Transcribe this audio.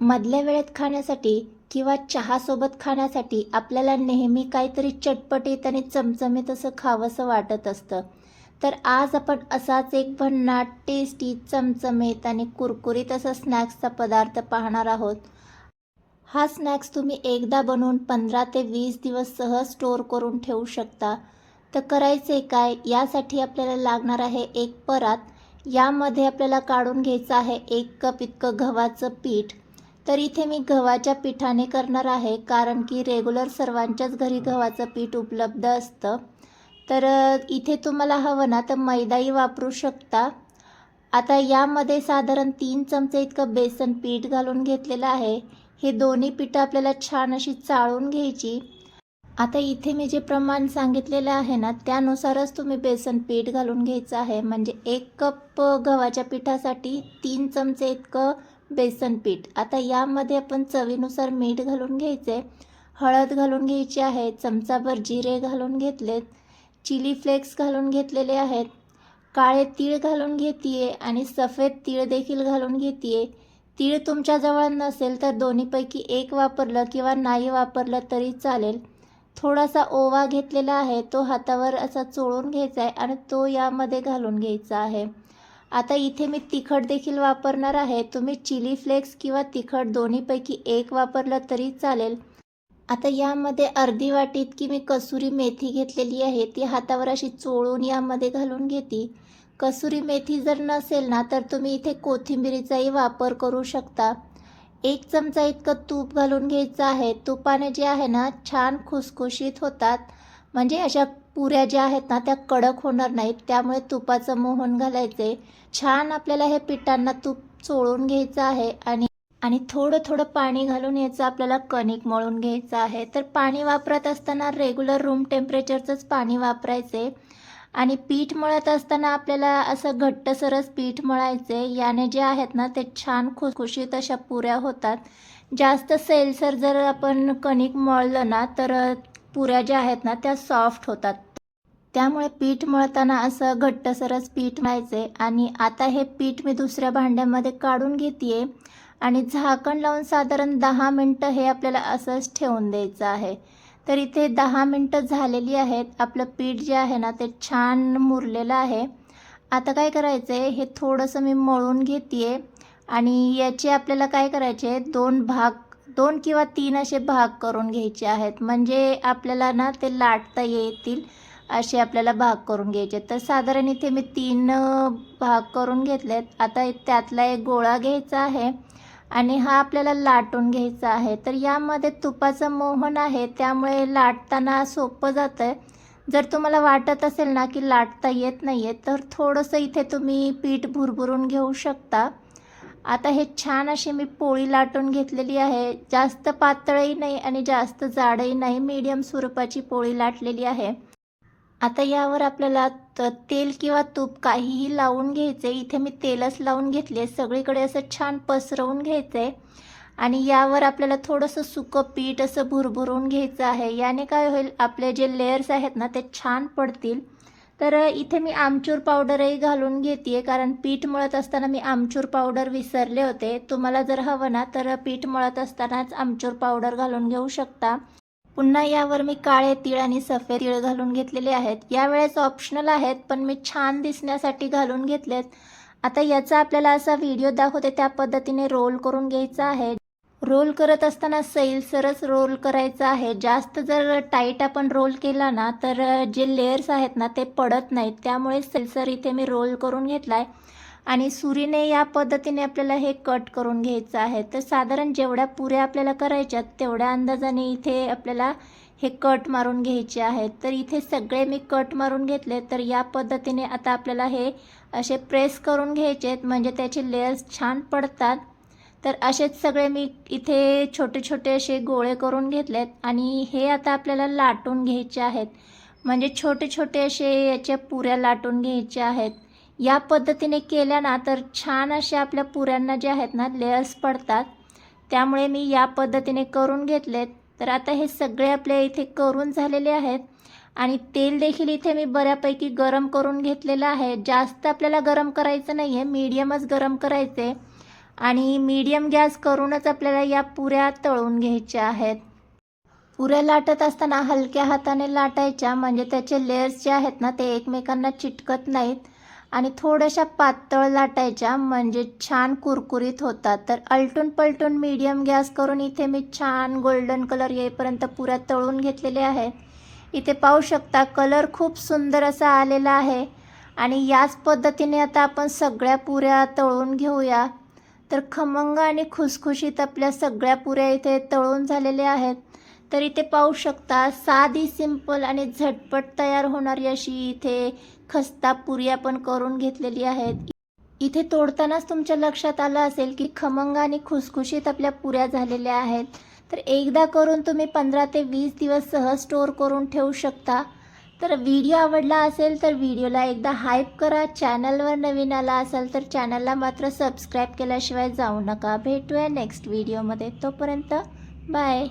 मधल्या वेळेत खाण्यासाठी किंवा चहासोबत खाण्यासाठी आपल्याला नेहमी काहीतरी चटपटीत आणि चमचमीत असं खावंसं वाटत असतं. तर आज आपण असाच एक भन्नाट टेस्टी चमचमीत आणि कुरकुरीत असा स्नॅक्सचा पदार्थ पाहणार आहोत. हा स्नॅक्स तुम्ही एकदा बनवून पंधरा ते वीस दिवस सहज स्टोअर करून ठेवू शकता. तर करायचे काय? यासाठी आपल्याला लागणार आहे एक परात. यामध्ये आपल्याला काढून घ्यायचं आहे एक कप इतकं गव्हाचं पीठ. तर इथे मी गव्हाच्या पिठाने करणार आहे कारण की रेग्युलर सर्वांच्याच घरी गव्हाचं पीठ उपलब्ध असतं. तर इथे तुम्हाला हवं ना तर मैदाही वापरू शकता. आता यामध्ये साधारण तीन चमचे इतकं बेसन पीठ घालून घेतलेलं आहे. हे दोन्ही पिठं आपल्याला छान अशी चाळून घ्यायची. आता इथे मी जे प्रमाण सांगितलेलं आहे ना त्यानुसारच तुम्ही बेसन पीठ घालून घ्यायचं आहे. म्हणजे एक कप गव्हाच्या पिठासाठी तीन चमचे इतकं बेसन पीठ. आता यामध्ये आपण चवीनुसार मीठ घालून घ्यायचे हळद घालून घ्यायची आहे चमचाभर जिरे घालून घेतलेत चिली फ्लेक्स घालून घेतलेले आहेत काळे तीळ घालून घेते आणि सफेद तीळ देखील घालून घेते तीळ तुमच्याजवळ नसेल तर दोन्हीपैकी एक वापरलं किंवा नाही वापरलं तरी चालेल. थोडासा ओवा घेतलेला आहे तो हातावर असा चोळून घ्यायचा आहे आणि तो यामध्ये घालून घ्यायचा आहे. आता इथे मी तिखट देखील वापरणार आहे. तुम्ही चिली फ्लेक्स किंवा तिखट दोन्हीपैकी एक वापरलं तरी चालेल. आता यामध्ये अर्धी वाटी इतकी मी कसुरी मेथी घेतलेली आहे ती हातावर अशी चोळून यामध्ये घालून घेते. कसुरी मेथी जर नसेल ना तर तुम्ही इथे कोथिंबिरीचाही वापर करू शकता. एक चमचा इतकं तूप घालून घ्यायचं आहे. तुपाने जे आहे ना छान खुसखुशीत होतात. म्हणजे अशा पुऱ्या ज्या आहेत ना त्या कडक होणार नाहीत. त्यामुळे तुपाचं मोहन घालायचे छान आपल्याला हे पिठांना तूप चोळून घ्यायचं आहे आणि आणि थोडं थोडं पाणी घालून याचं आपल्याला कणिक मळून घ्यायचं आहे. तर पाणी वापरत असताना रेग्युलर रूम टेम्परेचरचंच पाणी वापरायचे आणि पीठ मळत असताना आपल्याला असं घट्टसरच पीठ मळायचे याने जे आहेत ना ते छान खुशखुशीत अशा पुऱ्या होतात. जास्त सैलसर जर आपण कणिक मळलं ना तर पुऱ्या ज्या आहेत ना त्या सॉफ्ट होतात. त्यामुळे पीठ मळताना असं घट्टसरच पीठ मळायचे आणि आता हे पीठ मी दुसऱ्या भांड्यामध्ये काढून घेते आणि झाकण लावून साधारण दहा मिनटं हे आपल्याला असंच ठेवून द्यायचं आहे. तर इथे दहा मिनटं झालेली आहेत. आपलं पीठ जे आहे ना ते छान मुरलेलं आहे. आता काय करायचं आहे हे थोडंसं मी मळून घेते आणि याचे आपल्याला काय करायचे दोन भाग दोन किंवा तीन असे भाग करून घ्यायचे आहेत. म्हणजे आपल्याला ना ते लाटता येतील असे आपल्याला भाग करून घ्यायचे. तर साधारण इथे मी तीन भाग करून घेतलेत. आता त्यातला एक गोळा घ्यायचा आहे. आणि हा आपल्याला लाटून घ्यायचा आहे. तर यामध्ये तुपाचं मोहन आहे त्यामुळे लाटताना सोपं जातं आहे जर तुम्हाला वाटत असेल ना की लाटता येत नाही आहे तर थोडंसं इथे तुम्ही पीठ भुरभुरून घेऊ शकता. आता हे छान अशी मी पोळी लाटून घेतलेली आहे. जास्त पातळही नाही आणि जास्त जाडही नाही. मीडियम स्वरूपाची पोळी लाटलेली आहे. आता यावर आपल्याला त तेल किंवा तूप काहीही लावून घ्यायचे इथे मी तेलच लावून घेतले सगळीकडे असं छान पसरवून घ्यायचं आहे आणि यावर आपल्याला थोडंसं सुकं पीठ असं भुरभुरून घ्यायचं आहे. याने काय होईल? आपले जे लेयर्स आहेत ना ते छान पडतील. तर इथे मी आमचूर पावडरही घालून घेते कारण पीठ मळत असताना मी आमचूर पावडर विसरले होते. तुम्हाला जर हवं ना तर पीठ मळत असतानाच आमचूर पावडर घालून घेऊ शकता. पुन्हा यावर मी काळे तीळ आणि सफेद तीळ घालून घेतलेले आहेत. यावेळेस ऑप्शनल आहेत पण मी छान दिसण्यासाठी घालून घेतलेत. आता याचा आपल्याला असा व्हिडिओ दाखवते त्या पद्धतीने रोल करून घ्यायचा आहे. रोल करत असताना सैलसरच रोल करायचा आहे. जास्त जर टाईट आपण रोल केला ना तर जे लेयर्स आहेत ना ते पडत नाहीत. त्यामुळे सैलसर इथे मी रोल करून घेतला आहे आणि सुरीने या पद्धतीने आपल्याला हे कट करून घ्यायचं आहे. तर साधारण जेवढ्या पुऱ्या आपल्याला करायच्यात तेवढ्या अंदाजाने इथे आपल्याला हे कट मारून घ्यायचे आहेत. तर इथे सगळे मी कट मारून घेतले तर या पद्धतीने आता आपल्याला हे असे प्रेस करून घ्यायचे आहेत. म्हणजे त्याचे लेयर्स छान पडतात. तर असेच सगळे मी इथे छोटे छोटे असे गोळे करून घेतलेत आणि हे आता आपल्याला लाटून घ्यायचे आहेत. म्हणजे छोटे छोटे असे याच्या पुऱ्या लाटून घ्यायच्या आहेत. या पद्धतीने केल्या ना तर छान अशा आपल्या पुऱ्यांना जे आहेत ना लेयर्स पडतात. त्यामुळे मी या पद्धतीने करून घेतलेत तर आता हे सगळे आपले इथे करून झालेले आहेत. आणि तेल देखील इथे मी बऱ्यापैकी गरम करून घेतलेलं आहे. जास्त आपल्याला गरम करायचं नाही आहे मीडियमच गरम करायचे. आणि मीडियम गॅस करूनच आपल्याला या पुऱ्या तळून घ्यायच्या आहेत. पुऱ्या लाटत असताना हलक्या हाताने लाटायच्या म्हणजे त्याचे लेयर्स जे आहेत ना ते एकमेकांना चिटकत नाहीत. आणि थोड्याशा पातळ लाटायच्या म्हणजे छान कुरकुरीत होतात. तर अलटून पलटून मीडियम गॅस करून इथे मी छान गोल्डन कलर येईपर्यंत पुऱ्या तळून घेतलेले आहे. इथे पाहू शकता कलर खूप सुंदर असा आलेला आहे. आणि याच पद्धतीने आता आपण सगळ्या पुऱ्या तळून घेऊया. तर खमंग आणि खुसखुशीत आपल्या सगळ्या पुऱ्या इथे तळून झालेल्या आहेत. तर इथे पाहू शकता. साधी सिंपल आणि झटपट तयार होणारी अशी इथे खस्ता पुरी आपण करून घेतलेली आहेत. इथे तोडतानाच तुमच्या लक्षात आलं असेल की खमंग आणि खुसखुशीत आपल्या पुऱ्या झालेल्या आहेत. तर एकदा करून तुम्ही पंधरा ते वीस दिवस सहज स्टोअर करून ठेवू शकता. तर व्हिडिओ आवडला असेल तर व्हिडिओला एकदा हाईप करा. चॅनलवर नवीन आला असाल तर चॅनलला मात्र सबस्क्राईब केल्याशिवाय जाऊ नका. भेटूया नेक्स्ट व्हिडिओमध्ये तोपर्यंत बाय